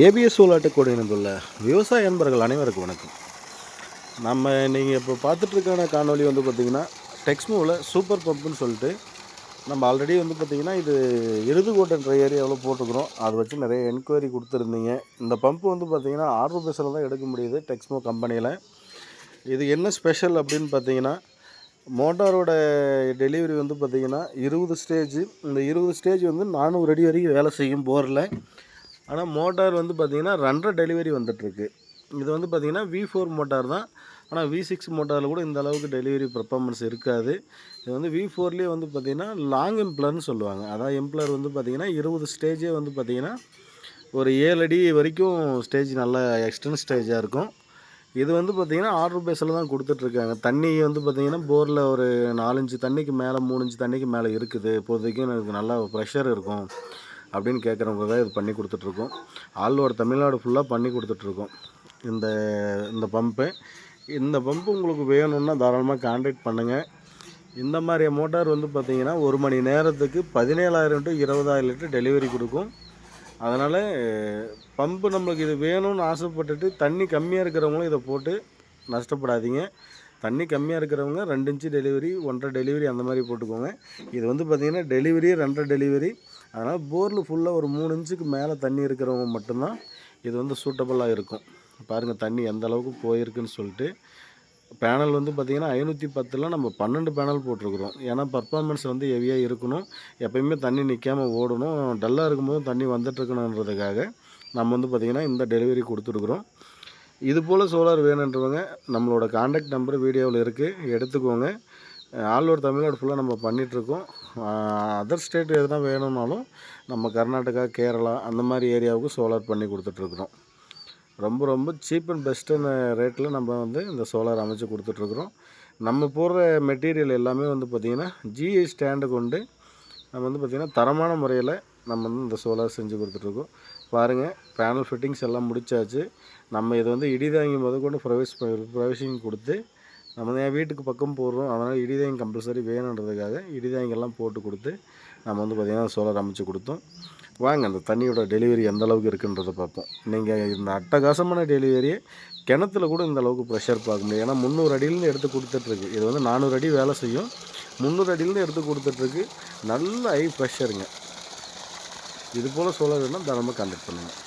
ABS சோலாட்டுக்கூட இணைந்துள்ள விவசாய அன்பர்கள் அனைவருக்கும் வணக்கம். நம்ம நீங்கள் இப்போ பார்த்துட்ருக்கான காணொலி வந்து பார்த்திங்கன்னா டெக்ஸ்மோவில் சூப்பர் பம்புன்னு சொல்லிட்டு நம்ம ஆல்ரெடி வந்து பார்த்திங்கன்னா இது இருதுகோட்டன்ற ஏரியாவில் போட்டுக்கிறோம் அதை வச்சு நிறைய என்கொயரி கொடுத்துருந்தீங்க. இந்த பம்பு வந்து பார்த்திங்கன்னா ஆர்டர் பேஸில் தான் எடுக்க முடியுது டெக்ஸ்மோ கம்பெனியில். இது என்ன ஸ்பெஷல் அப்படின்னு பார்த்தீங்கன்னா மோட்டாரோட டெலிவரி வந்து பார்த்திங்கன்னா இருபது ஸ்டேஜ் இந்த இருபது ஸ்டேஜ் வந்து நானூறு அடி வரைக்கும் வேலை செய்யும் போரில். ஆனால் மோட்டார் வந்து பார்த்திங்கன்னா ரெண்டரை டெலிவரி வந்துட்டுருக்கு. இது வந்து பார்த்திங்கன்னா வி ஃபோர் மோட்டார் தான். ஆனால் வி சிக்ஸ் மோட்டாரில் கூட இந்த அளவுக்கு டெலிவரி பர்ஃபார்மன்ஸ் இருக்காது. இது வந்து வி ஃபோர்லேயே வந்து பார்த்திங்கன்னா லாங் எம்ப்ளர்னு சொல்லுவாங்க. அதான் எம்ப்ளர் வந்து பார்த்திங்கன்னா இருபது ஸ்டேஜே வந்து பார்த்திங்கன்னா ஒரு ஏழு அடி வரைக்கும் ஸ்டேஜ் நல்ல எக்ஸ்டர்ன் ஸ்டேஜாக இருக்கும். இது வந்து பார்த்திங்கன்னா ஆர்டர் பேஸில் தான் கொடுத்துட்ருக்காங்க தண்ணி வந்து பார்த்திங்கன்னா போரில் ஒரு நாலஞ்சு தண்ணிக்கு மேலே மூணு இன்ச்சு தண்ணிக்கு மேலே இருக்குது. இப்போதைக்கும் எனக்கு நல்லா ப்ரெஷர் இருக்கும். அப்படின்னு கேட்குறவங்க தான் இது பண்ணி கொடுத்துட்ருக்கோம். ஆல் ஓவர் தமிழ்நாடு ஃபுல்லாக பண்ணி கொடுத்துட்ருக்கோம். இந்த இந்த பம்பு. இந்த பம்பு உங்களுக்கு வேணும்னா தாராளமாக கான்டாக்ட் பண்ணுங்கள் இந்த மாதிரி மோட்டார் வந்து பார்த்திங்கன்னா ஒரு மணி நேரத்துக்கு பதினேழாயிரம் டு இருபதாயிரம் லிட்டர் டெலிவரி கொடுக்கும். அதனால் பம்பு நம்மளுக்கு இது வேணும்னு ஆசைப்பட்டுட்டு தண்ணி கம்மியாக இருக்கிறவங்களும் இதை போட்டு நஷ்டப்படாதீங்க. தண்ணி கம்மியாக இருக்கிறவங்க ரெண்டு இன்ச்சு டெலிவரி ஒன்றரை டெலிவரி அந்த மாதிரி போட்டுக்கோங்க. இது வந்து பார்த்திங்கன்னா டெலிவரி ரெண்டரை டெலிவரி அதனால் போரில் ஃபுல்லாக ஒரு மூணு இன்ச்சுக்கு மேலே தண்ணி இருக்கிறவங்க மட்டும்தான் இது வந்து சூட்டபுளாக இருக்கும். பாருங்கள் தண்ணி எந்த அளவுக்கு போயிருக்குன்னு சொல்லிட்டு. பேனல் வந்து பார்த்திங்கன்னா ஐநூற்றி பத்தில் நம்ம பன்னெண்டு பேனல் போட்டிருக்கிறோம். ஏன்னா பர்ஃபார்மன்ஸ் வந்து ஹெவியாக இருக்கணும். எப்பயுமே தண்ணி நிற்காமல் ஓடணும். டல்லாக இருக்கும்போது தண்ணி வந்துட்டுருக்கணுன்றதுக்காக நம்ம வந்து பார்த்திங்கன்னா இந்த டெலிவரி கொடுத்துருக்குறோம். இது போல் சோலார் வேணுன்றவங்க நம்மளோட காண்டாக்ட் நம்பர் வீடியோவில் இருக்குது எடுத்துக்கோங்க. ஆல் ஓவர் தமிழ்நாடு ஃபுல்லாக நம்ம பண்ணிகிட்ருக்கோம் அதர் ஸ்டேட் எதுனா வேணும்னாலும் நம்ம கர்நாடகா கேரளா அந்த மாதிரி ஏரியாவுக்கு சோலார் பண்ணி கொடுத்துட்ருக்குறோம் ரொம்ப ரொம்ப சீப் அண்ட் பெஸ்ட்டான ரேட்டில் நம்ம வந்து இந்த சோலார் அமைச்சு கொடுத்துட்ருக்குறோம் நம்ம போடுற மெட்டீரியல் எல்லாமே வந்து பார்த்திங்கன்னா ஜிஐ ஸ்டாண்டு கொண்டு நம்ம வந்து பார்த்திங்கன்னா தரமான முறையில் நம்ம வந்து இந்த சோலார் செஞ்சு கொடுத்துட்ருக்கோம் பாருங்கள் பேனல் ஃபிட்டிங்ஸ் எல்லாம் முடிச்சாச்சு. நம்ம இதை வந்து இடிதாங்கி முத கொண்டு ப்ரொவைஸ் ப்ரொவைசிங் கொடுத்து நம்ம என் வீட்டுக்கு பக்கம் போடுறோம். அதனால் இடிதாயம் கம்பல்சரி வேணுன்றதுக்காக இடிதாயங்கள்லாம் போட்டு கொடுத்து நம்ம வந்து பார்த்திங்கன்னா சோலார் அமைச்சு கொடுத்தோம். வாங்க அந்த தண்ணியோட டெலிவரி எந்த அளவுக்கு இருக்குன்றதை பார்ப்போம். நீங்கள் இந்த அட்டகாசமான டெலிவரியை கிணத்துல கூட இந்த அளவுக்கு ப்ரெஷர் பார்க்க முடியும் ஏன்னா முந்நூறு அடியிலேருந்து எடுத்து கொடுத்துட்ருக்கு இது வந்து நானூறு அடி வேலை செய்யும். முந்நூறு அடியிலேருந்து எடுத்து கொடுத்துட்ருக்கு நல்ல ஹை ப்ரெஷருங்க இது போல் சோலார் வேணால் தாராளமாக கான்டாக்ட் பண்ணுங்கள்